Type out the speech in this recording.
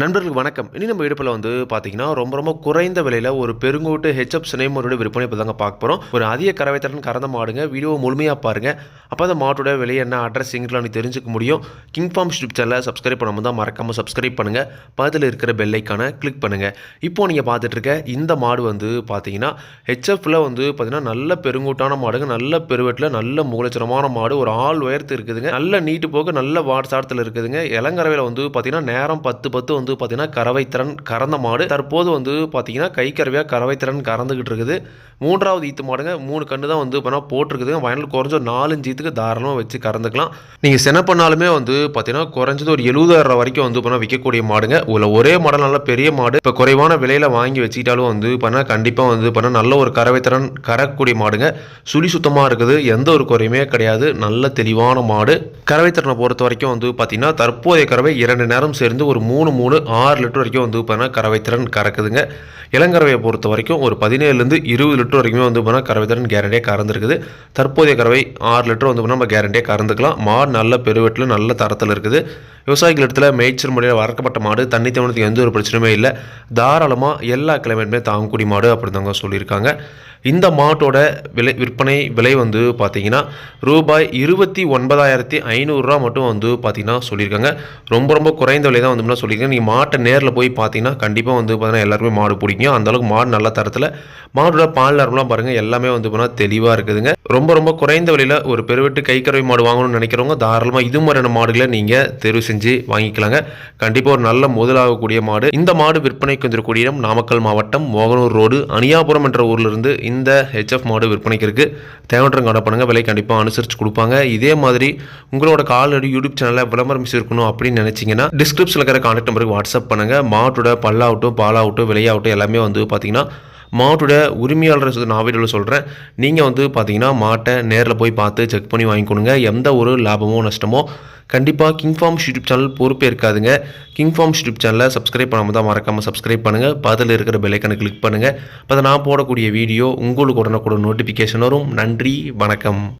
நண்பர்களுக்கு வணக்கம். இனி நம்ம விடுப்பில் வந்து பார்த்தீங்கன்னா ரொம்ப ரொம்ப குறைந்த விலையில் ஒரு பெருங்கோட்டு ஹெச்எப் சினைமோரோட விற்பனை இப்போ தாங்க பார்க்க போகிறோம் ஒரு அதிக கறவைத்திறன் கறந்த மாடுங்க வீடியோ முழுமையாக பாருங்கள் அப்போ அந்த மாட்டோட விலை என்ன அட்ரஸ் எங்கிட்ட தெரிஞ்சுக்க முடியும். கிங் ஃபார்ம் யூடியூப் சேனலில் சப்ஸ்கிரைப் பண்ணாமல் தான் மறக்காமல் சப்ஸ்கிரைப் பண்ணுங்கள் பக்கத்தில் இருக்கிற பெல்லைக்கான கிளிக் பண்ணுங்கள் இப்போது நீங்கள் பார்த்துட்டு இருக்க இந்த மாடு வந்து பார்த்தீங்கன்னா ஹெச்எஃப்ல வந்து பார்த்தீங்கன்னா நல்ல பெருங்கூட்டான மாடுங்க நல்ல பெருவெட்டில் நல்ல முகலட்சணமான மாடு ஒரு ஆள் உயர்த்து இருக்குதுங்க. நல்ல நீட்டு போக்கு நல்ல வாட்சாரத்தில் இருக்குதுங்க. இளங்கரவையில் வந்து பார்த்தீங்கன்னா நேரம் பத்து பத்து வந்து பார்த்திங்கன்னா கறவைத்திறன் கறந்த மாடு. தற்போது வந்து பார்த்தீங்கன்னா கை கறவையாக கறவைத்திறன் கறந்துக்கிட்டு இருக்குது. மூன்றாவது ஈத்து மாடுங்க மூணு கன்று தான் வந்து இப்போ போட்டிருக்குதுங்க. வயலில் குறைஞ்ச நாலஞ்சு ஈத்துக்கு தாராளமாக வச்சு கறந்துக்கலாம். நீங்கள் சென பண்ணாலுமே வந்து பார்த்தீங்கன்னா குறைஞ்சது ஒரு எழுபதாயிரம் வரைக்கும் வந்து இப்போ விற்கக்கூடிய மாடுங்க. உள்ள ஒரே மாடல் நல்ல பெரிய மாடு. இப்போ குறைவான விலையில் வாங்கி வச்சுக்கிட்டாலும் வந்து பண்ணால் கண்டிப்பாக வந்து பண்ண நல்ல ஒரு கறவைத்திறன் கறக்கூடிய மாடுங்க. சுழி சுத்தமாக இருக்குது எந்த ஒரு குறையுமே கிடையாது. நல்ல தெளிவான மாடு. கறவைத்திறனை பொறுத்த வரைக்கும் வந்து பார்த்தீங்கன்னா தற்போதைய கறவை இரண்டு நேரம் சேர்ந்து ஒரு மூணு மூணு ஆறு லிட்டர் வரைக்கும் வந்து பார்த்தீங்கன்னா கறவைத்திறன் கறக்குதுங்க. இளங்கறவையை பொறுத்த வரைக்கும் ஒரு பதினேழுலேருந்து இருபது லிட்டர் வரைக்குமே வந்து பார்த்தீங்கன்னா கறவைத்திறன் கேரண்டியாக கறந்துருக்குது. தற்போதைய கறவை ஆறு லிட்டர் வந்து நம்ம கேரண்டியாக கறந்துக்கலாம். மாடு நல்ல பெருவெட்டில் நல்ல தரத்தில் இருக்குது. விவசாயிகள் இடத்துல மேய்ச்சல் முறையில் வறக்கப்பட்ட மாடு தண்ணி தேவனத்துக்கு எந்த ஒரு பிரச்சனையுமே இல்லை. தாராளமாக எல்லா கிளைமேட்டுமே தாங்கக்கூடிய மாடு அப்படி தாங்க சொல்லியிருக்காங்க. இந்த மாட்டோட விலை விற்பனை விலை வந்து பார்த்தீங்கன்னா ரூபாய் இருபத்தி ஒன்பதாயிரத்தி ஐநூறுரூவா மட்டும் வந்து பார்த்தீங்கன்னா சொல்லியிருக்காங்க. ரொம்ப ரொம்ப குறைந்த விலை தான் வந்து சொல்லியிருக்காங்க. நீங்கள் மாட்டை நேரில் போய் பார்த்தீங்கன்னா கண்டிப்பாக வந்து பார்த்தீங்கன்னா எல்லாருமே மாடு பிடிக்கும். அந்தளவுக்கு மாடு நல்ல தரத்தில் மாடோட பால் நரம்புலாம் பாருங்கள் எல்லாமே வந்து பார்த்தீங்கன்னா தெளிவாக இருக்குதுங்க. ரொம்ப ரொம்ப குறைந்த விலையில் ஒரு பெருவெட்டு கைக்கறவை மாடு வாங்கணும்னு நினைக்கிறவங்க தாராளமாக இது மாதிரியான மாடுகளை நீங்கள் தேர்வு செஞ்சு வாங்கிக்கலாங்க. கண்டிப்பாக ஒரு நல்ல முதலாகக்கூடிய மாடு. இந்த மாடு விற்பனைக்கு வந்திருக்கூடிய இடம் நாமக்கல் மாவட்டம் மோகனூர் ரோடு அனியாபுரம் என்ற ஊர்லேருந்து இந்த ஹெச்எஃப் மாடு விற்பனைக்கு இருக்குது தேவையான கடை பண்ணுங்கள் விலை கண்டிப்பாக அனுசரித்து கொடுப்பாங்க. இதே மாதிரி உங்களோட கால்நடை யூடியூப் சேனலில் விளம்பரம் இருக்கணும் அப்படின்னு நினச்சிங்கன்னா டிஸ்கிரிப்ஷனில் இருக்கிற கான்டாக்ட் நம்பருக்கு வாட்ஸ்அப் பண்ணுங்கள் மாட்டோட பல்லாகட்டும் பாலாகட்டும் விலையாகட்டும் எல்லாமே வந்து பார்த்திங்கன்னா மாட்டோட உரிமையாளர் நான் வீடியோவில் சொல்கிறேன் நீங்கள் வந்து பார்த்தீங்கன்னா மாட்டை நேரில் போய் பார்த்து செக் பண்ணி வாங்கிக்கணுங்க. எந்த ஒரு லாபமோ நஷ்டமோ கண்டிப்பாக கிங் ஃபார்ம் யூடியூப் சேனல் பொறுப்பே இருக்காதுங்க. கிங் ஃபார்ம் யூடியூப் சேனலை சப்ஸ்கிரைப் பண்ணாமல் தான் மறக்காமல் சப்ஸ்கிரைப் பண்ணுங்கள் பதில் இருக்கிற பெல்லைக்கனை கிளிக் பண்ணுங்கள் அப்போ நான் போடக்கூடிய வீடியோ உங்களுக்கு உடனுக்குடன் நோட்டிஃபிகேஷன் வரும். நன்றி வணக்கம்.